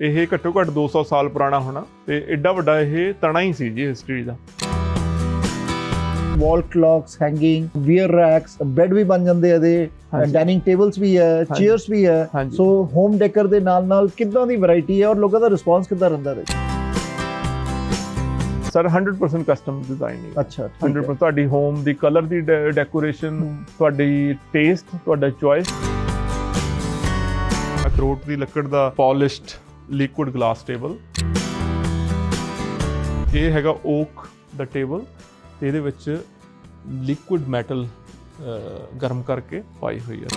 ਇਹ ਘੱਟੋ ਘੱਟ 200 ਸਾਲ ਪੁਰਾਣਾ ਹੋਣਾ ਤੇ ਐਡਾ ਵੱਡਾ ਇਹ ਤਣਾ ਹੀ ਸੀ ਜੀ ਹਿਸਟਰੀ ਦਾ wall clocks hanging wear racks bed ਵੀ ਬਣ ਜਾਂਦੇ ਆ ਹਾਂਜੀ। ਡਾਈਨਿੰਗ ਟੇਬਲਸ ਵੀ ਹੈ। ਚੇਅਰਸ ਵੀ ਹੈ। ਸੋ ਹੋਮ ਡੈਕਰ ਦੇ ਨਾਲ ਨਾਲ ਕਿੱਦਾਂ ਦੀ ਵੈਰਾਈਟੀ ਹੈ ਔਰ ਲੋਕਾਂ ਦਾ ਰਿਸਪਾਂਸ ਕਿੱਦਾਂ ਰਹਿੰਦਾ ਹੈ ਸਰ 100% ਕਸਟਮ ਡਿਜ਼ਾਈਨ ਹੈ ਅੱਛਾ ਠੀਕ ਹੈ। 100% ਤੁਹਾਡੀ ਹੋਮ ਦੀ ਕਲਰ ਦੀ ਡੈਕੋਰੇਸ਼ਨ। ਤੁਹਾਡੀ ਟੇਸਟ ਤੁਹਾਡਾ ਚੁਆਇਸ ਅਖਰੋਟ ਦੀ ਲੱਕੜ ਦਾ ਪਾਲਿਸ਼ਡ ਲਿਕੁਇਡ ਗਲਾਸ ਟੇਬਲ ਇਹ ਹੈਗਾ ਓਕ ਦਾ ਟੇਬਲ ਤੇ ਇਹਦੇ ਵਿੱਚ ਲਿਕੁਇਡ ਮੈਟਲ ਗਰਮ ਕਰਕੇ ਪਾਈ ਹੋਈ ਹੈ।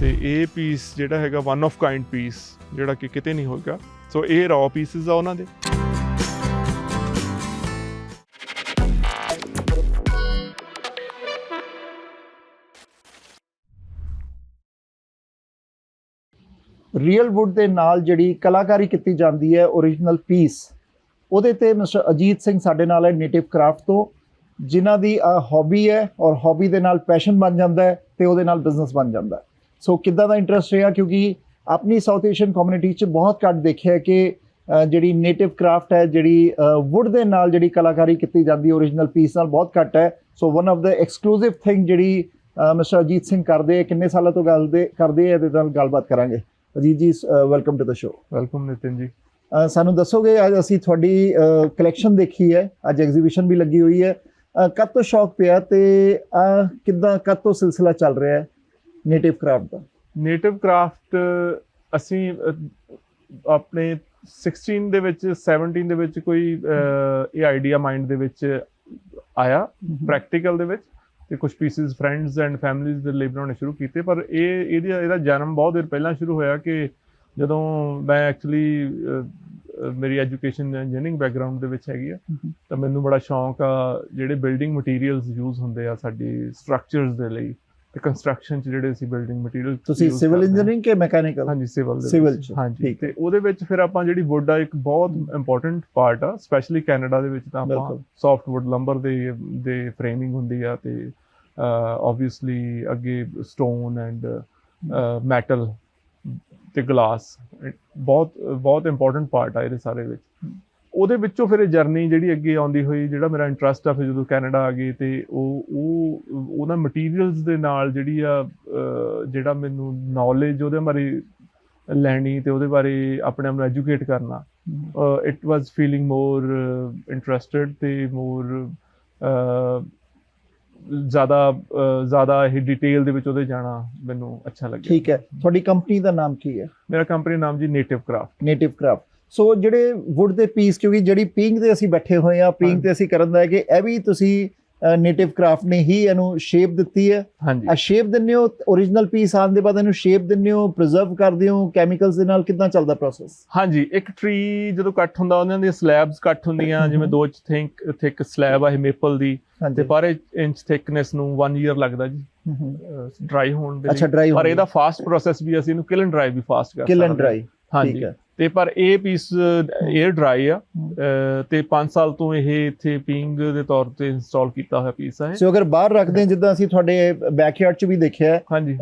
ਤੇ ਇਹ ਪੀਸ ਜਿਹੜਾ ਹੈਗਾ ਵਨ ਆਫ ਕਾਈਂਡ ਪੀਸ ਜਿਹੜਾ ਕਿ ਕਿਤੇ ਨਹੀਂ ਹੋਏਗਾ। ਸੋ ਇਹ ਰॉ ਪੀਸਸ ਆ ਉਹਨਾਂ ਦੇ। ਰੀਅਲ ਵੁੱਡ ਦੇ ਨਾਲ ਜਿਹੜੀ ਕਲਾਕਾਰੀ ਕੀਤੀ ਜਾਂਦੀ ਹੈ origignal ਪੀਸ ਉਹਦੇ ਤੇ ਮਿਸਟਰ ਅਜੀਤ ਸਿੰਘ ਸਾਡੇ ਨਾਲ ਹੈ ਨੇਟਿਵ ਕਰਾਫਟ ਤੋਂ, ਜਿਨ੍ਹਾਂ ਦੀ ਹੌਬੀ ਹੈ ਔਰ ਹੌਬੀ ਦੇ ਨਾਲ ਪੈਸ਼ਨ ਬਣ ਜਾਂਦਾ ਹੈ ਤੇ ਉਹਦੇ ਨਾਲ ਬਿਜ਼ਨਸ ਬਣ ਜਾਂਦਾ ਹੈ। ਸੋ ਕਿੱਦਾਂ ਦਾ ਇੰਟਰਸਟ ਰਿਹਾ? ਕਿਉਂਕਿ ਆਪਣੀ ਸਾਊਥ ਏਸ਼ੀਅਨ ਕਮਿਊਨਿਟੀ 'ਚ ਬਹੁਤ ਘੱਟ ਦੇਖਿਆ ਕਿ ਜਿਹੜੀ ਨੇਟਿਵ ਕਰਾਫਟ ਹੈ, ਜਿਹੜੀ ਵੁੱਡ ਦੇ ਨਾਲ ਜਿਹੜੀ ਕਲਾਕਾਰੀ ਕੀਤੀ ਜਾਂਦੀ ਹੈ origignal ਪੀਸ ਨਾਲ ਬਹੁਤ ਘੱਟ ਹੈ। So one of the exclusive thing ਜਿਹੜੀ ਮਿਸਟਰ ਅਜੀਤ ਸਿੰਘ ਕਰਦੇ ਕਿੰਨੇ ਸਾਲਾਂ ਤੋਂ ਗੱਲ ਦੇ, ਕਰਦੇ ਹੈ, ਇਹਦੇ ਨਾਲ ਗੱਲਬਾਤ ਕਰਾਂਗੇ। Ajit ji welcome to the show welcome Nitin ji. ਸਾਨੂੰ ਦੱਸੋਗੇ ਅੱਜ ਅਸੀਂ ਤੁਹਾਡੀ ਕਲੈਕਸ਼ਨ ਦੇਖੀ ਹੈ। ਅੱਜ ਐਗਜ਼ੀਬਿਸ਼ਨ ਵੀ ਲੱਗੀ ਹੋਈ ਹੈ। ਕਦ ਤੋਂ ਸ਼ੌਕ ਪਿਆ ਤੇ ਕਿੱਦਾਂ ਕਦ ਤੋਂ ਸਿਲਸਿਲਾ ਚੱਲ ਰਿਹਾ ਹੈ ਨੇਟਿਵ ਕਰਾਫਟ ਦਾ? ਨੇਟਿਵ ਕਰਾਫਟ ਅਸੀਂ ਆਪਣੇ 16 ਦੇ ਵਿੱਚ 17 ਦੇ ਵਿੱਚ ਕੋਈ ਇਹ ਆਈਡੀਆ ਮਾਈਂਡ ਦੇ ਵਿੱਚ ਆਇਆ ਪ੍ਰੈਕਟੀਕਲ ਦੇ ਵਿੱਚ। ਤੇ ਕੁਝ ਪੀਸਿਸ ਫਰੈਂਡਸ ਐਂਡ ਫੈਮਿਲੀਜ਼ ਦੇ ਲਈ ਬਣਾਉਣੇ ਸ਼ੁਰੂ ਕੀਤੇ ਪਰ ਇਹ ਇਹਦੀ ਇਹਦਾ ਜਨਮ ਬਹੁਤ ਦੇਰ ਪਹਿਲਾਂ ਸ਼ੁਰੂ ਹੋਇਆ ਕਿ ਜਦੋਂ ਮੈਂ ਐਕਚੁਅਲੀ ਮੇਰੀ ਐਜੂਕੇਸ਼ਨ ਇੰਜੀਨੀਅਰਿੰਗ ਬੈਕਗ੍ਰਾਉਂਡ ਦੇ ਵਿੱਚ ਹੈਗੀ ਆ। ਤਾਂ ਮੈਨੂੰ ਬੜਾ ਸ਼ੌਂਕ ਆ ਜਿਹੜੇ ਬਿਲਡਿੰਗ ਮਟੀਰੀਅਲਸ ਯੂਜ਼ ਹੁੰਦੇ ਆ ਸਾਡੀ ਸਟਰਕਚਰਸ ਦੇ ਲਈ ਤੇ ਕੰਸਟਰਕਸ਼ਨ ਚ ਜਿਹੜੇ ਅਸੀਂ ਬਿਲਡਿੰਗ ਮਟੀਰੀਅਲ ਤੁਸੀਂ ਸਿਵਲ ਇੰਜੀਨੀਅਰਿੰਗ ਕੇ ਮੈਕੈਨੀਕਲ ਹਾਂਜੀ ਸਿਵਲ ਦੇ ਵਿੱਚ। ਚ, ਹਾਂਜੀ ਠੀਕ ਤੇ ਉਹਦੇ ਵਿੱਚ ਫਿਰ ਆਪਾਂ ਜਿਹੜੀ ਵੁੱਡ ਆ ਇੱਕ ਬਹੁਤ ਇੰਪੋਰਟੈਂਟ ਪਾਰਟ ਆ ਸਪੈਸ਼ਲੀ ਕੈਨੇਡਾ ਦੇ ਵਿੱਚ ਤਾਂ ਆਪਾਂ। ਸੌਫਟ ਵੁੱਡ ਲੰਬਰ ਦੇ ਦੇ ਫਰੇਮਿੰਗ ਹੁੰਦੀ ਆ ਤੇ ਆਬਵੀਅਸਲੀ ਅੱਗੇ ਸਟੋਨ ਐਂਡ ਮੈਟਲ ਤੇ ਗਲਾਸ ਬਹੁਤ ਬਹੁਤ ਇੰਪੋਰਟੈਂਟ ਪਾਰਟ ਆ ਇਹਦੇ ਸਾਰੇ ਵਿੱਚ ਉਹਦੇ ਵਿੱਚੋਂ ਫਿਰ ਇਹ ਜਰਨੀ ਜਿਹੜੀ ਅੱਗੇ ਆਉਂਦੀ ਹੋਈ ਜਿਹੜਾ ਮੇਰਾ ਇੰਟਰਸਟ ਆ ਫਿਰ ਜਦੋਂ ਕੈਨੇਡਾ ਆ ਗਏ ਤੇ ਉਹ ਉਹ ਉਹਨਾਂ ਮਟੀਰੀਅਲਸ ਦੇ ਨਾਲ ਜਿਹੜੀ ਆ ਜਿਹੜਾ ਮੈਨੂੰ ਨੌਲੇਜ ਉਹਦੇ ਬਾਰੇ ਲੈਣੀ ਤੇ ਉਹਦੇ ਬਾਰੇ ਆਪਣੇ ਆਪ ਨੂੰ ਐਜੂਕੇਟ ਕਰਨਾ it was feeling more interested ਤੇ ਮੋਰ ਜ਼ਿਆਦਾ ਜ਼ਿਆਦਾ ਇਹ ਡਿਟੇਲ ਦੇ ਵਿੱਚ ਉਹਦੇ ਜਾਣਾ ਮੈਨੂੰ ਅੱਛਾ ਲੱਗਿਆ। ਠੀਕ ਹੈ। ਤੁਹਾਡੀ ਕੰਪਨੀ ਦਾ ਨਾਮ ਕੀ ਹੈ? ਮੇਰਾ ਕੰਪਨੀ ਨਾਮ ਜੀ native craft native craft so ਜਿਹੜੇ ਵੁੱਡ ਦੇ ਪੀਸ ਕਿਉਂਕਿ ਜਿਹੜੀ ਪੀਂਗ ਤੇ ਅਸੀਂ ਬੈਠੇ ਹੋਏ ਆ ਪੀਂਗ ਤੇ ਅਸੀਂ ਕਰਨ ਦਾ ਹੈ ਕਿ ਇਹ ਵੀ ਤੁਸੀਂ ਨੇਟਿਵ ਕਰਾਫਟ ਨੇ ਹੀ ਇਹਨੂੰ ਸ਼ੇਪ ਦਿੱਤੀ ਹੈ। ਆ ਸ਼ੇਪ ਦਿੰਦੇ ਹੋ origignal ਪੀਸ ਆਉਣ ਦੇ ਬਾਅਦ ਇਹਨੂੰ ਸ਼ੇਪ ਦਿੰਦੇ ਹੋ ਪ੍ਰੀਜ਼ਰਵ ਕਰਦੇ ਹੋ ਕੈਮੀਕਲਸ ਦੇ ਨਾਲ ਕਿੱਦਾਂ ਚੱਲਦਾ ਪ੍ਰੋਸੈਸ ਹਾਂਜੀ ਇੱਕ ਟਰੀ ਜਦੋਂ ਕੱਟ ਹੁੰਦਾ ਉਹਨਾਂ ਦੀਆਂ ਸਲੈਬਸ ਕੱਟ ਹੁੰਦੀਆਂ ਜਿਵੇਂ 2 ਇੰਚ ਥਿੰਕ ਥਿਕ ਸਲੈਬ ਆ ਇਹ ਮੇਪਲ ਦੀ ਤੇ ਪਰ ਇੰਚ ਥਿਕਨੈਸ ਨੂੰ 1 ਇਅਰ ਲੱਗਦਾ ਜੀ। ਡਰਾਈ ਹੋਣ ਦੇ ਲਈ। ਪਰ ਇਹਦਾ ਫਾਸਟ ਪ੍ਰੋਸੈਸ ਵੀ ਅਸੀਂ ਇਹਨੂੰ ਕਿਲ ਐਂਡ ਡਰਾਈ ਵੀ ਫਾਸਟ ਕਰ ਕਿਲ ਐਂਡ ਸਕਦੇ ਡਰਾਈ ਹਾਂ। ਠੀਕ ਹੈ। ਤੇ ਪਰ ਇਹ ਪੀਸ 에ਅਰ ਡਰਾਈ ਆ ਤੇ 5 ਸਾਲ ਤੋਂ ਇਹ ਇੱਥੇ ਪਿੰਗ ਦੇ ਤੌਰ ਤੇ ਇੰਸਟਾਲ ਕੀਤਾ ਹੋਇਆ ਪੀਸ ਆ ਇਹ। ਸੋ ਅਗਰ ਬਾਹਰ ਰੱਖਦੇ ਹਾਂ ਜਿੱਦਾਂ ਅਸੀਂ ਤੁਹਾਡੇ ਬੈਕਯਾਰਡ 'ਚ ਵੀ ਦੇਖਿਆ ਹੈ ਹਾਂਜੀ।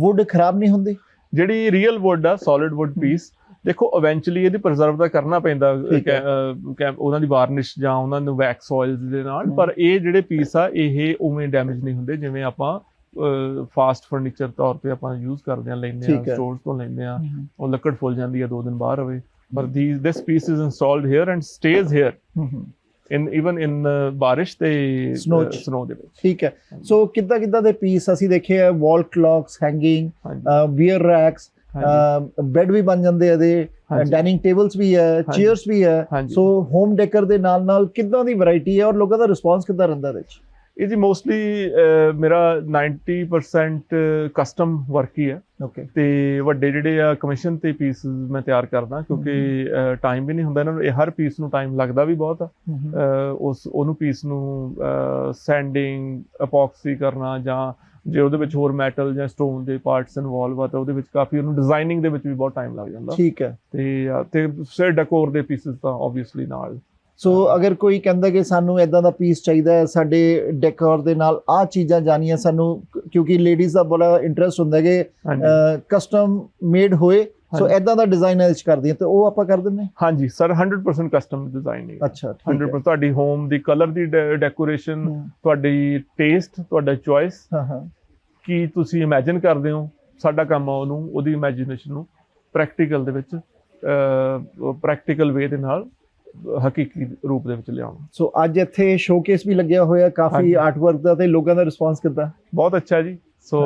ਵੁੱਡ ਖਰਾਬ ਨਹੀਂ ਹੁੰਦੀ? ਜਿਹੜੀ ਰੀਅਲ ਵੁੱਡ ਆ ਸੋਲਿਡ ਵੁੱਡ ਪੀਸ ਦੇਖੋ ਇਵੈਂਚੁਅਲੀ ਇਹਦੀ ਪ੍ਰੀਜ਼ਰਵ ਤਾਂ ਕਰਨਾ ਪੈਂਦਾ ਹੈ। ਉਹਨਾਂ ਦੀ ਵਾਰਨਿਸ਼ ਜਾਂ ਉਹਨਾਂ ਨੂੰ ਵੈਕਸ ਆਇਲਸ ਦੇ ਨਾਲ। ਪਰ ਇਹ ਜਿਹੜੇ ਪੀਸ ਆ ਇਹ ਉਵੇਂ ਡੈਮੇਜ ਨਹੀਂ ਹੁੰਦੇ ਜਿਵੇਂ ਆਪਾਂ ਫਾਸਟ ਫਰਨੀਚਰ ਤੌਰ ਤੇ ਆਪਾਂ ਯੂਜ਼ ਕਰਦੇ ਆ ਲੈਂਦੇ ਆ। ਸਟੋਰਸ ਤੋਂ ਲੈਂਦੇ ਆ ਉਹ ਲੱਕੜ ਫੁੱਲ ਜਾਂਦੀ ਆ ਦੋ ਦਿਨ ਬਾਹਰ ਹੋਵੇ ਪਰ ਦੀ this piece is installed here and stays here in even in ਬਾਰਿਸ਼ ਤੇ। ਸਨੋ ਦੇ ਵਿੱਚ। ਠੀਕ ਹੈ। ਸੋ ਕਿੱਦਾਂ ਕਿੱਦਾਂ ਦੇ ਪੀਸ ਅਸੀਂ ਦੇਖੇ ਆ? Wall clocks hanging beer racks bed ਵੀ ਬਣ ਜਾਂਦੇ ਆ ਹਾਂਜੀ। ਡਾਈਨਿੰਗ ਟੇਬਲਸ ਵੀ ਹੈ। ਚੇਅਰਸ ਵੀ ਹੈ। ਸੋ ਹੋਮ ਡੈਕਰ ਦੇ ਨਾਲ ਨਾਲ ਕਿੱਦਾਂ ਦੀ ਵੈਰਾਈਟੀ ਹੈ ਔਰ ਲੋਕਾਂ ਦਾ ਰਿਸਪਾਂਸ ਕਿੱਦਾਂ ਰਹਿੰਦਾ ਇਹਦੇ ਵਿੱਚ? ਇਹ ਜੀ ਮੋਸਟਲੀ ਮੇਰਾ 90% ਕਸਟਮ ਵਰਕ ਹੀ ਹੈ। ਓਕੇ ਤੇ ਵੱਡੇ ਜਿਹੜੇ ਆ ਕਮਿਸ਼ਨ ਤੇ ਪੀਸ ਮੈਂ ਤਿਆਰ ਕਰਦਾ ਕਿਉਂਕਿ ਟਾਈਮ ਵੀ ਨਹੀਂ ਹੁੰਦਾ ਇਹਨਾਂ ਨੂੰ। ਇਹ ਹਰ ਪੀਸ ਨੂੰ ਟਾਈਮ ਲੱਗਦਾ ਵੀ ਬਹੁਤ ਆ। ਉਸ ਉਹਨੂੰ ਪੀਸ ਨੂੰ ਸੈਂਡਿੰਗ ਅਪੌਕਸੀ ਕਰਨਾ ਜਾਂ ਜੇ ਉਹਦੇ ਵਿੱਚ ਹੋਰ ਮੈਟਲ ਜਾਂ ਸਟੋਨ ਦੇ ਪਾਰਟਸ ਇਨਵੋਲਵ ਆ ਤਾਂ ਉਹਦੇ ਵਿੱਚ ਕਾਫੀ ਉਹਨੂੰ ਡਿਜ਼ਾਈਨਿੰਗ ਦੇ ਵਿੱਚ ਵੀ ਬਹੁਤ ਟਾਈਮ ਲੱਗ ਜਾਂਦਾ। ਠੀਕ ਹੈ। ਤੇ ਤੇ ਸਿਰ ਡੈਕੋਰ ਦੇ ਪੀਸਸ ਤਾਂ ਆਬਵੀਅਸਲੀ ਨਾਲ। ਸੋ ਅਗਰ ਕੋਈ ਕਹਿੰਦਾ ਕਿ ਸਾਨੂੰ ਇਦਾਂ ਦਾ ਪੀਸ ਚਾਹੀਦਾ ਹੈ ਸਾਡੇ ਡੈਕੋਰ ਦੇ ਨਾਲ ਆਹ ਚੀਜ਼ਾਂ ਜਾਣੀਆਂ ਸਾਨੂੰ ਕਿਉਂਕਿ ਲੇਡੀਜ਼ ਦਾ ਬੜਾ ਇੰਟਰਸਟ ਹੁੰਦਾ ਹੈ ਕਿ ਕਸਟਮ ਮੇਡ ਹੋਏ ਸੋ। ਐਦਾਂ ਦਾ ਡਿਜ਼ਾਈਨ ਐਚ ਕਰਦੀ ਹੈ ਤੇ ਉਹ ਆਪਾਂ ਕਰ ਦਿੰਦੇ ਹਾਂ? ਹਾਂਜੀ ਸਰ 100% ਕਸਟਮ ਅੱਛਾ ਠੀਕ ਹੈ। 100% ਤੁਹਾਡੀ ਹੋਮ ਦੀ ਕਲਰ ਦੀ ਡੈਕੋਰੇਸ਼ਨ ਤੁਹਾਡੀ ਟੇਸਟ ਤੁਹਾਡਾ ਚੁਆਇਸ ਹਾਂ ਹਾਂ। ਕੀ ਤੁਸੀਂ ਇਮੇਜਿਨ ਕਰਦੇ ਹੋ? ਸਾਡਾ ਕੰਮ ਆ ਉਹਨੂੰ ਉਹਦੀ ਇਮੇਜਿਨੇਸ਼ਨ ਨੂੰ ਪ੍ਰੈਕਟੀਕਲ ਦੇ ਵਿੱਚ ਪ੍ਰੈਕਟੀਕਲ ਵੇ ਦੇ ਨਾਲ ਹਕੀਕੀ ਰੂਪ ਦੇ ਵਿੱਚ ਲਿਆਉਣਾ ਸੋ ਅੱਜ ਇੱਥੇ ਸ਼ੋਕੇਸ ਵੀ ਲੱਗਿਆ ਹੋਇਆ ਕਾਫੀ। ਆਰਟ ਵਰਕ ਦਾ ਤੇ ਲੋਕਾਂ ਦਾ ਰਿਸਪਾਂਸ ਕਿੱਦਾਂ ਬਹੁਤ ਅੱਛਾ ਜੀ ਸੋ।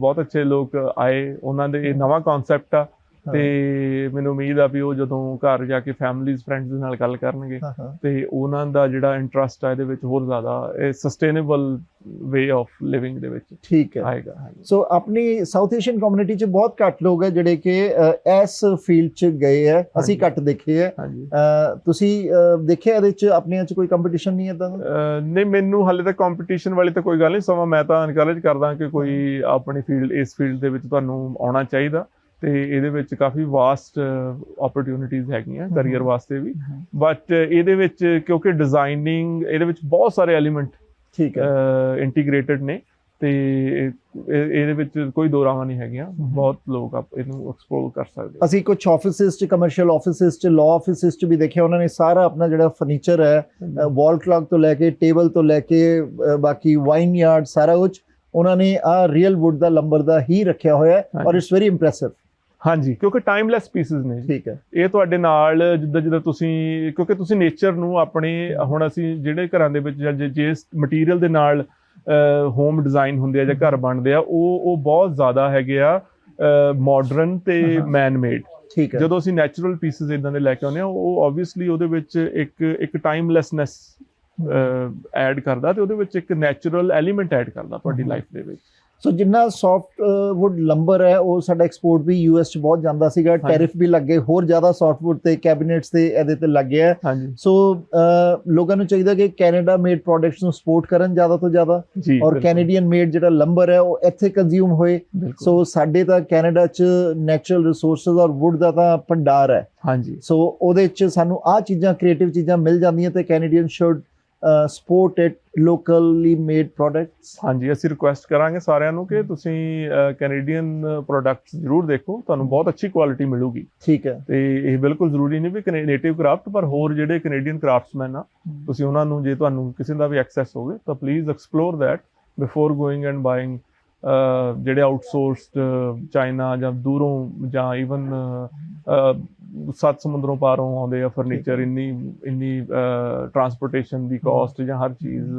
ਬਹੁਤ ਅੱਛੇ ਲੋਕ ਆਏ ਉਹਨਾਂ ਦੇ ਇਹ ਨਵਾਂ ਕਨਸੈਪਟ ਆ। ਤੇ ਮੈਨੂੰ ਉਮੀਦ ਆ ਵੀ ਉਹ ਜਦੋਂ ਘਰ ਜਾ ਕੇ ਫੈਮਲੀਜ਼ ਫਰੈਂਡਸ ਦੇ ਨਾਲ ਗੱਲ ਕਰਨਗੇ ਹਾਂ ਹਾਂ। ਤੇ ਉਹਨਾਂ ਦਾ ਜਿਹੜਾ ਇੰਟਰਸਟ ਆ ਇਹਦੇ ਵਿੱਚ ਹੋਰ ਜ਼ਿਆਦਾ ਇਹ ਸਸਟੇਨੇਬਲ ਵੇ ਆਫ ਲਿਵਿੰਗ ਦੇ ਵਿੱਚ ਠੀਕ ਹੈ। ਆਏਗਾ। ਸੋ ਆਪਣੀ ਸਾਊਥ ਏਸ਼ੀਅਨ ਕਮਿਊਨਿਟੀ ਚ ਬਹੁਤ ਘੱਟ ਲੋਕ ਹੈ ਜਿਹੜੇ ਕਿ ਇਸ ਫੀਲਡ ਚ ਗਏ ਹੈ ਅਸੀਂ। ਘੱਟ ਦੇਖੇ ਹੈ। ਤੁਸੀਂ ਦੇਖਿਆ ਇਹਦੇ ਚ ਆਪਣਿਆਂ ਚ ਕੋਈ ਕੰਪੀਟੀਸ਼ਨ ਨਹੀਂ ਅਹ ਨਹੀਂ ਮੈਨੂੰ ਹਾਲੇ ਤੱਕ ਕੰਪੀਟੀਸ਼ਨ ਵਾਲੀ ਤਾਂ ਕੋਈ ਗੱਲ ਨਹੀਂ ਸਮਾਂ ਮੈਂ ਤਾਂ ਇਨਕਰੇਜ ਕਰਦਾ ਕਿ ਕੋਈ ਆਪਣੀ ਫੀਲਡ ਇਸ ਫੀਲਡ ਦੇ ਵਿੱਚ ਤੁਹਾਨੂੰ ਆਉਣਾ ਚਾਹੀਦਾ। ਤੇ ਇਹਦੇ ਵਿੱਚ ਕਾਫੀ ਵਾਸਟ ਓਪਰਚ्युनिटीज ਹੈਗੀਆਂ ਕੈਰੀਅਰ ਵਾਸਤੇ ਵੀ। ਬਟ ਇਹਦੇ ਵਿੱਚ ਕਿਉਂਕਿ ਡਿਜ਼ਾਈਨਿੰਗ ਇਹਦੇ ਵਿੱਚ ਬਹੁਤ ਸਾਰੇ ਐਲੀਮੈਂਟ ਠੀਕ ਹੈ। ਇੰਟੀਗ੍ਰੇਟਡ ਨੇ। ਤੇ ਇਹਦੇ ਵਿੱਚ ਕੋਈ ਦੋ ਰਾਹਾਂ ਨਹੀਂ ਹੈਗੀਆਂ। ਬਹੁਤ ਲੋਕ ਆਪ ਇਹਨੂੰ ਐਕਸਪਲੋਰ ਕਰ ਸਕਦੇ ਅਸੀਂ ਕੁਝ ਆਫਿਸਿਸ ਚ ਕਮਰਸ਼ੀਅਲ ਆਫਿਸਿਸ ਚ ਲਾਅ ਆਫਿਸਿਸ ਚ ਵੀ ਦੇਖਿਆ ਉਹਨਾਂ ਨੇ ਸਾਰਾ ਆਪਣਾ ਜਿਹੜਾ ਫਰਨੀਚਰ ਹੈ ਵਾਲ ਕਲਾਕ ਤੋਂ ਲੈ ਕੇ ਟੇਬਲ ਤੋਂ ਲੈ ਕੇ ਬਾਕੀ ਵਾਈਨ ਯਾਰਡ ਸਾਰਾ ਕੁਝ ਉਹਨਾਂ ਨੇ ਆ ਰੀਅਲ ਵੁੱਡ ਦਾ ਲੰਬਰ ਦਾ ਹੀ ਰੱਖਿਆ ਹੋਇਆ ਔਰ ਇਟਸ ਵੈਰੀ ਇੰਪ੍ਰੈਸਿਵ ਹਾਂਜੀ ਕਿਉਂਕਿ ਟਾਈਮਲੈਸ ਪੀਸਸ ਨੇ ਠੀਕ ਹੈ। ਇਹ ਤੁਹਾਡੇ ਨਾਲ ਜਿੱਦਾਂ ਜਿੱਦਾਂ ਤੁਸੀਂ ਕਿਉਂਕਿ ਤੁਸੀਂ ਨੇਚਰ ਨੂੰ ਆਪਣੇ ਹੁਣ ਅਸੀਂ ਜਿਹੜੇ ਘਰਾਂ ਦੇ ਵਿੱਚ ਜਾਂ ਜੇ- ਜਿਸ ਮਟੀਰੀਅਲ ਦੇ ਨਾਲ ਹੋਮ ਡਿਜ਼ਾਈਨ ਹੁੰਦੇ ਆ ਜਾਂ ਘਰ ਬਣਦੇ ਆ ਉਹ ਉਹ ਬਹੁਤ ਜ਼ਿਆਦਾ ਹੈਗੇ ਆ ਮਾਡਰਨ ਤੇ ਹਾਂ। ਮੈਨ ਮੇਡ ਠੀਕ ਹੈ। ਜਦੋਂ ਅਸੀਂ ਨੈਚੁਰਲ ਪੀਸਸ ਇਦਾਂ ਦੇ ਲੈ ਕੇ ਆਉਂਦੇ ਆ ਉਹ ਆਬਵੀਅਸਲੀ ਉਹਦੇ ਵਿੱਚ ਇੱਕ ਇੱਕ ਟਾਈਮਲੈਸਨੈਸ ਐਡ ਕਰਦਾ ਤੇ ਉਹਦੇ ਵਿੱਚ ਇੱਕ ਨੈਚੁਰਲ ਐਲੀਮੈਂਟ ਐਡ ਕਰਦਾ ਤੁਹਾਡੀ। ਲਾਈਫ ਦੇ ਵਿੱਚ। ਸੋ ਜਿੰਨਾ ਸੌਫਟ ਵੁੱਡ ਲੰਬਰ ਹੈ ਉਹ ਸਾਡਾ ਐਕਸਪੋਰਟ ਵੀ ਯੂਐਸ ਚ ਬਹੁਤ ਜਾਂਦਾ ਸੀਗਾ। ਟੈਰਿਫ ਵੀ ਲੱਗੇ ਹੋਰ ਜ਼ਿਆਦਾ ਸੌਫਟ ਵੁੱਡ ਤੇ ਕੈਬਨਿਟਸ ਤੇ ਇਹਦੇ ਤੇ ਲੱਗ ਗਿਆ। ਸੋ ਲੋਕਾਂ ਨੂੰ ਚਾਹੀਦਾ ਕਿ ਕੈਨੇਡਾ ਮੇਡ ਪ੍ਰੋਡਕਟਸ ਨੂੰ ਸਪੋਰਟ ਕਰਨ ਜ਼ਿਆਦਾ ਤੋਂ ਜ਼ਿਆਦਾ। ਔਰ ਕੈਨੇਡੀਅਨ ਮੇਡ ਜਿਹੜਾ ਲੰਬਰ ਹੈ ਉਹ ਇੱਥੇ ਕੰਜ਼ਿਊਮ ਹੋਏ। ਸੋ ਸਾਡੇ ਤਾਂ ਕੈਨੇਡਾ ਚ ਨੈਚੁਰਲ ਰਿਸੋਰਸਸ ਔਰ ਵੁੱਡ ਦਾ ਤਾਂ ਭੰਡਾਰ ਹੈ। ਹਾਂਜੀ। ਸੋ ਉਹਦੇ ਚ ਸਾਨੂੰ ਆ ਚੀਜ਼ਾਂ ਕ੍ਰੀਏਟਿਵ ਚੀਜ਼ਾਂ ਮਿਲ ਜਾਂਦੀਆਂ ਤੇ Canadian should support it locally made products? ਹਾਂਜੀ ਅਸੀਂ ਰਿਕੁਐਸਟ ਕਰਾਂਗੇ ਸਾਰਿਆਂ ਨੂੰ ਕਿ ਤੁਸੀਂ ਕੈਨੇਡੀਅਨ ਪ੍ਰੋਡਕਟਸ ਜ਼ਰੂਰ ਦੇਖੋ ਤੁਹਾਨੂੰ ਬਹੁਤ ਅੱਛੀ ਕੁਆਲਿਟੀ ਮਿਲੂਗੀ। ਠੀਕ ਹੈ। ਤੇ ਇਹ ਬਿਲਕੁਲ ਜ਼ਰੂਰੀ ਨਹੀਂ ਵੀ ਨੇਟਿਵ ਕਰਾਫਟ ਪਰ ਹੋਰ ਜਿਹੜੇ ਕੈਨੇਡੀਅਨ ਕਰਾਫਟਸਮੈਨ ਆ ਤੁਸੀਂ ਉਹਨਾਂ ਨੂੰ ਜੇ ਤੁਹਾਨੂੰ ਕਿਸੇ ਦਾ ਵੀ ਐਕਸੈਸ ਹੋਵੇ ਤਾਂ please explore that before going and buying ਜਿਹੜੇ ਆਊਟਸੋਰਸਡ ਚਾਈਨਾ ਜਾਂ ਦੂਰੋਂ ਜਾਂ ਇਵਨ ਸੱਤ ਸਮੁੰਦਰੋਂ ਪਾਰੋਂ ਆਉਂਦੇ ਆ ਫਰਨੀਚਰ ਇੰਨੀ ਇੰਨੀ ਟਰਾਂਸਪੋਰਟੇਸ਼ਨ ਦੀ ਕਾਸਟ ਜਾਂ ਹਰ ਚੀਜ਼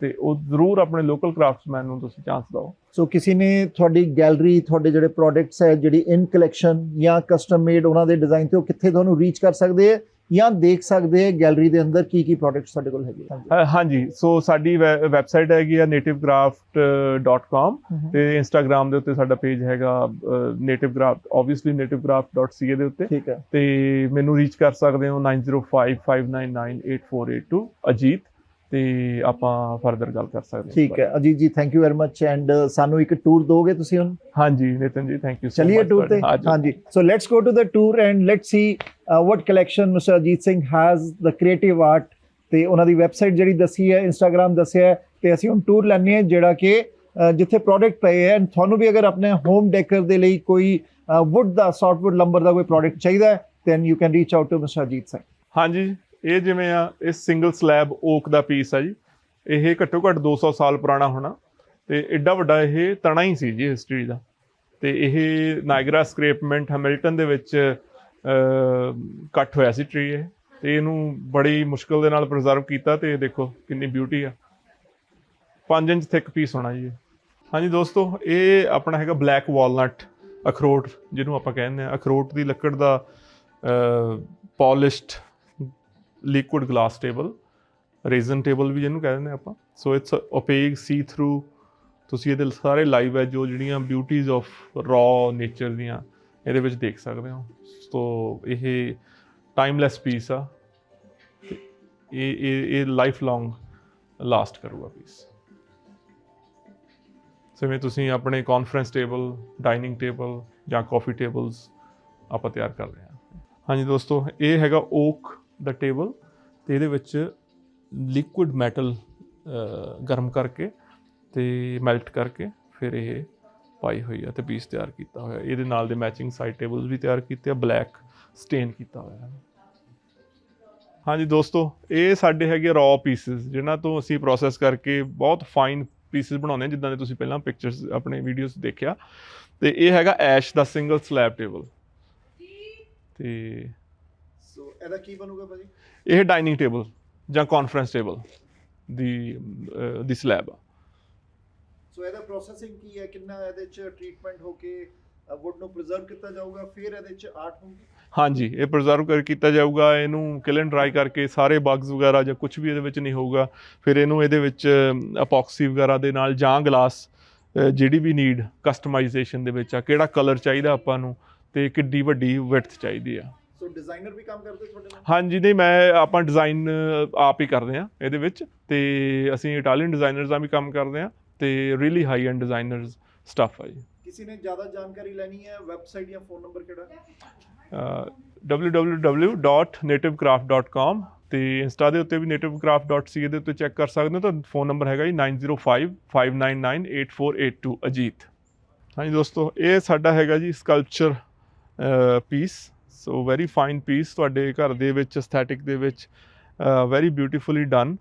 ਤੇ ਉਹ ਜ਼ਰੂਰ ਆਪਣੇ ਲੋਕਲ ਕਰਾਫਟਸਮੈਨ ਨੂੰ ਤੁਸੀਂ ਚਾਂਸ ਦਿਓ। ਸੋ ਕਿਸੇ ਨੇ ਤੁਹਾਡੀ ਗੈਲਰੀ ਤੁਹਾਡੇ ਜਿਹੜੇ ਪ੍ਰੋਡਕਟਸ ਹੈ ਜਿਹੜੀ ਇਨ ਕਲੈਕਸ਼ਨ ਜਾਂ ਕਸਟਮ ਮੇਡ ਉਹਨਾਂ ਦੇ ਡਿਜ਼ਾਈਨ ਤੇ ਉਹ ਕਿੱਥੇ ਤੁਹਾਨੂੰ ਰੀਚ ਕਰ ਸਕਦੇ ਹੈ? ਜਾਂ ਦੇਖ ਸਕਦੇ ਹੈ ਗੈਲਰੀ ਦੇ ਅੰਦਰ ਕੀ ਕੀ ਪ੍ਰੋਡਕਟਸ ਸਾਡੇ ਕੋਲ ਹੈਗੇ ਹਾਂਜੀ। ਸੋ ਸਾਡੀ ਵੈਬਸਾਈਟ ਹੈਗੀ ਆ nativecraft.com ਤੇ ਇੰਸਟਾਗ੍ਰam ਦੇ ਉੱਤੇ ਸਾਡਾ ਪੇਜ ਹੈਗਾ nativecraft obviously nativecraft.ca ਦੇ ਉੱਤੇ। ਠੀਕ ਹੈ ਤੇ ਮੈਨੂੰ ਰੀਚ ਕਰ ਸਕਦੇ ਹੋ 9055998482 ਅਜੀਤ। ਤੇ ਆਪਾਂ ਫਰਦਰ ਗੱਲ ਕਰ ਸਕਦੇ ਹਾਂ ਠੀਕ ਹੈ Ajit ji thank you very much and ਸਾਨੂੰ ਇੱਕ ਟੂਰ ਦੋਗੇ ਤੁਸੀਂ ਹੁਣ? ਹਾਂਜੀ ਨਿਤਨ ਜੀ ਥੈਂਕ ਯੂ ਚਲਿਏ ਟੂਰ ਤੇ? ਹਾਂਜੀ so let's go to the tour and let's see what collection mister Ajit Singh has the creative art ਤੇ ਉਹਨਾਂ ਦੀ ਵੈਬਸਾਈਟ ਜਿਹੜੀ ਦੱਸੀ ਹੈ ਇੰਸਟਾਗ੍ਰam ਦੱਸਿਆ ਹੈ ਤੇ ਅਸੀਂ ਹੁਣ ਟੂਰ ਲੈਣੇ ਹੈ ਜਿਹੜਾ ਕਿ ਜਿੱਥੇ ਪ੍ਰੋਡਕਟ ਪਏ ਹੈ। And ਤੁਹਾਨੂੰ ਵੀ ਅਗਰ ਆਪਣੇ ਹੋਮ ਡੈਕਰ ਦੇ ਲਈ ਕੋਈ ਵੁੱਡ ਦਾ ਸੌਫਟਵੁੱਡ ਲੰਬਰ ਦਾ ਕੋਈ ਪ੍ਰੋਡਕਟ ਚਾਹੀਦਾ ਹੈ then you can reach out to mister Ajit Singh ਹਾਂਜੀ ਇਹ ਜਿਵੇਂ ਆ, ਇਹ ਸਿੰਗਲ ਸਲੈਬ ਓਕ ਦਾ ਪੀਸ ਆ ਜੀ। ਇਹ ਘੱਟੋ ਘੱਟ 200 ਸਾਲ ਪੁਰਾਣਾ ਹੋਣਾ। ਤੇ ਐਡਾ ਵੱਡਾ ਇਹ ਤਣਾ ਹੀ ਸੀ ਜੀ ਹਿਸਟਰੀ ਦਾ। ਤੇ ਇਹ ਨਾਇਗਰਾ ਸਕ੍ਰੇਪਮੈਂਟ ਹੈਮਿਲਟਨ ਦੇ ਵਿੱਚ ਕੱਟ ਹੋਇਆ ਸੀ ਟ੍ਰੀ ਇਹ। ਤੇ ਇਹਨੂੰ ਬੜੀ ਮੁਸ਼ਕਲ ਦੇ ਨਾਲ ਪ੍ਰੀਜ਼ਰਵ ਕੀਤਾ ਤੇ ਦੇਖੋ ਕਿੰਨੀ ਬਿਊਟੀ ਆ। 5 ਇੰਚ ਥਿਕ ਪੀਸ ਹੋਣਾ ਜੀ ਹਾਂਜੀ ਦੋਸਤੋ, ਇਹ ਆਪਣਾ ਹੈਗਾ ਬਲੈਕ ਵਾਲਨਟ ਅਖਰੋਟ ਜਿਹਨੂੰ ਆਪਾਂ ਕਹਿੰਦੇ ਆ। ਅਖਰੋਟ ਦੀ ਲੱਕੜ ਦਾ polished liquid glass table resin table ਵੀ ਜਿਹਨੂੰ ਕਹਿੰਦੇ ਨੇ ਆਪਾਂ। ਸੋ ਇਟਸ ਓਪੇਕ ਸੀ ਥਰੂ ਤੁਸੀਂ ਇਹਦੇ ਸਾਰੇ ਲਾਈਵ ਹੈ ਜੋ ਜਿਹੜੀਆਂ ਬਿਊਟੀਜ਼ ਆਫ ਰॉ ਨੇਚਰ ਦੀਆਂ ਇਹਦੇ ਵਿੱਚ ਦੇਖ ਸਕਦੇ ਹੋ। ਸੋ ਇਹ ਟਾਈਮਲੈਸ ਪੀਸ ਆ। ਇਹ ਇਹ ਇਹ ਲਾਈਫ ਲੌਂਗ ਲਾਸਟ ਕਰੂਗਾ ਪੀਸ ਜਿਵੇਂ ਤੁਸੀਂ ਆਪਣੇ ਕਾਨਫਰੰਸ ਟੇਬਲ ਡਾਈਨਿੰਗ ਟੇਬਲ ਜਾਂ ਕਾਫੀ ਟੇਬਲਸ ਆਪਾਂ ਤਿਆਰ ਕਰ ਰਹੇ ਹਾਂ। ਹਾਂਜੀ ਦੋਸਤੋ, ਇਹ ਹੈਗਾ ਓਕ ਦਾ ਟੇਬਲ ਤੇ ਇਹਦੇ ਵਿੱਚ ਲਿਕੁਇਡ ਮੈਟਲ ਗਰਮ ਕਰਕੇ ਤੇ ਮੈਲਟ ਕਰਕੇ ਫਿਰ ਇਹ ਪਾਈ ਹੋਈ ਆ ਤੇ ਪੀਸ ਤਿਆਰ ਕੀਤਾ ਹੋਇਆ। ਇਹਦੇ ਨਾਲ ਦੇ ਮੈਚਿੰਗ ਸਾਈਡ ਟੇਬਲਸ ਵੀ ਤਿਆਰ ਕੀਤੇ ਆ ਬਲੈਕ ਸਟੇਨ ਕੀਤਾ ਹੋਇਆ ਹਾਂਜੀ ਦੋਸਤੋ, ਇਹ ਸਾਡੇ ਹੈਗੇ ਰॉ ਪੀਸਸ ਜਿਨ੍ਹਾਂ ਤੋਂ ਅਸੀਂ ਪ੍ਰੋਸੈਸ ਕਰਕੇ ਬਹੁਤ ਫਾਈਨ ਪੀਸਸ ਬਣਾਉਂਦੇ ਹਾਂ, ਜਿੱਦਾਂ ਦੇ ਤੁਸੀਂ ਪਹਿਲਾਂ ਪਿਕਚਰਸ ਆਪਣੇ ਵੀਡੀਓਜ਼ ਦੇਖਿਆ। ਤੇ ਇਹ ਹੈਗਾ ਐਸ਼ ਦਾ ਸਿੰਗਲ ਸਲੈਬ ਟੇਬਲ ਤੇ ਸੋ ਇਹਦਾ ਕੀ ਬਣੂਗਾ ਭਾਜੀ? ਇਹ ਡਾਈਨਿੰਗ ਟੇਬਲ ਜਾਂ ਕਾਨਫਰੰਸ ਟੇਬਲ ਦੀ ਅਹ, ਦੀ ਸਲੈਬ ਆ। ਸੋ ਇਹਦਾ ਪ੍ਰੋਸੈਸਿੰਗ ਕੀ ਹੈ? ਕਿੰਨਾ ਇਹਦੇ ਚ ਟ੍ਰੀਟਮੈਂਟ ਹੋ ਕੇ ਵੁੱਡ ਨੂੰ ਪ੍ਰੀਜ਼ਰਵ ਕੀਤਾ ਜਾਊਗਾ? ਫਿਰ ਇਹਦੇ ਚ ਆਰਟ ਹੋਊਗੀ? ਹਾਂਜੀ ਇਹ ਪ੍ਰੀਜ਼ਰਵ ਕਰ ਕੀਤਾ ਜਾਊਗਾ। ਇਹਨੂੰ ਕਿਲ ਐਂਡ ਡਰਾਈ ਕਰਕੇ ਸਾਰੇ ਬਗਸ ਵਗੈਰਾ ਜਾਂ ਕੁਝ ਵੀ ਇਹਦੇ ਵਿੱਚ ਨਹੀਂ ਹੋਊਗਾ। ਫਿਰ ਇਹਨੂੰ ਇਹਦੇ ਵਿੱਚ ਅਪੌਕਸੀ ਵਗੈਰਾ ਦੇ ਨਾਲ ਜਾਂ ਗਲਾਸ ਜਿਹੜੀ ਵੀ ਨੀਡ ਕਸਟਮਾਈਜ਼ੇਸ਼ਨ ਦੇ ਵਿੱਚ ਆ ਕਿਹੜਾ ਕਲਰ ਚਾਹੀਦਾ ਆਪਾਂ ਨੂੰ ਤੇ ਕਿੱਡੀ ਵੱਡੀ ਵਿਡਥ ਚਾਹੀਦੀ ਆ। ਸੋ ਡਿਜ਼ਾਈਨਰ ਵੀ ਕੰਮ ਕਰਦੇ ਤੁਹਾਡੇ ਨਾਲ? ਹਾਂਜੀ ਨਹੀਂ ਮੈਂ ਆਪਾਂ ਡਿਜ਼ਾਈਨ ਆਪ ਹੀ ਕਰਦੇ ਆ ਇਹਦੇ ਵਿੱਚ ਤੇ ਅਸੀਂ ਇਟਾਲੀਅਨ ਡਿਜ਼ਾਈਨਰਸ ਦਾ ਵੀ ਕੰਮ ਕਰਦੇ ਆ ਤੇ really high end designers stuff ਆ ਜੀ। ਕਿਸੇ ਨੇ ਜ਼ਿਆਦਾ ਜਾਣਕਾਰੀ ਲੈਣੀ ਹੈ ਵੈਬਸਾਈਟ ਜਾਂ ਫੋਨ ਨੰਬਰ ਕਿਹੜਾ? www.nativecraft.com ਤੇ ਇੰਸਟਾ ਦੇ ਉੱਤੇ ਵੀ nativecraft.ca ਦੇ ਉੱਤੇ ਚੈੱਕ ਕਰ ਸਕਦੇ ਹੋ ਤਾਂ ਫੋਨ ਨੰਬਰ ਹੈਗਾ ਜੀ 9055998482 ਅਜੀਤ। ਹਾਂਜੀ ਦੋਸਤੋ ਇਹ ਸਾਡਾ ਹੈਗਾ ਜੀ sculpture piece so very fine piece ਤੁਹਾਡੇ ਘਰ ਦੇ ਵਿੱਚ ਐਸਥੈਟਿਕ ਦੇ ਵਿੱਚ ਵੈਰੀ ਬਿਊਟੀਫੁਲੀ ਡਨ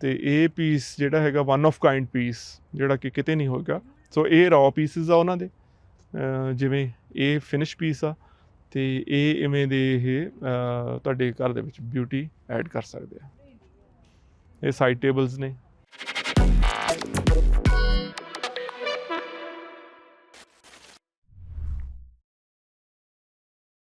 ਤੇ ਇਹ ਪੀਸ ਜਿਹੜਾ ਹੈਗਾ ਵਨ ਆਫ ਕਾਈਂਡ ਪੀਸ ਜਿਹੜਾ ਕਿ ਕਿਤੇ ਨਹੀਂ ਹੋਏਗਾ। ਸੋ ਇਹ ਰॉ ਪੀਸਸ ਆ ਉਹਨਾਂ ਦੇ। ਜਿਵੇਂ ਇਹ ਫਿਨਿਸ਼ ਪੀਸ ਆ, ਤੇ ਇਹ ਇਵੇਂ ਦੇ ਇਹ ਤੁਹਾਡੇ ਘਰ ਦੇ ਵਿੱਚ ਬਿਊਟੀ ਐਡ ਕਰ ਸਕਦੇ ਆ। ਇਹ ਸਾਈਡ ਟੇਬਲਸ ਨੇ।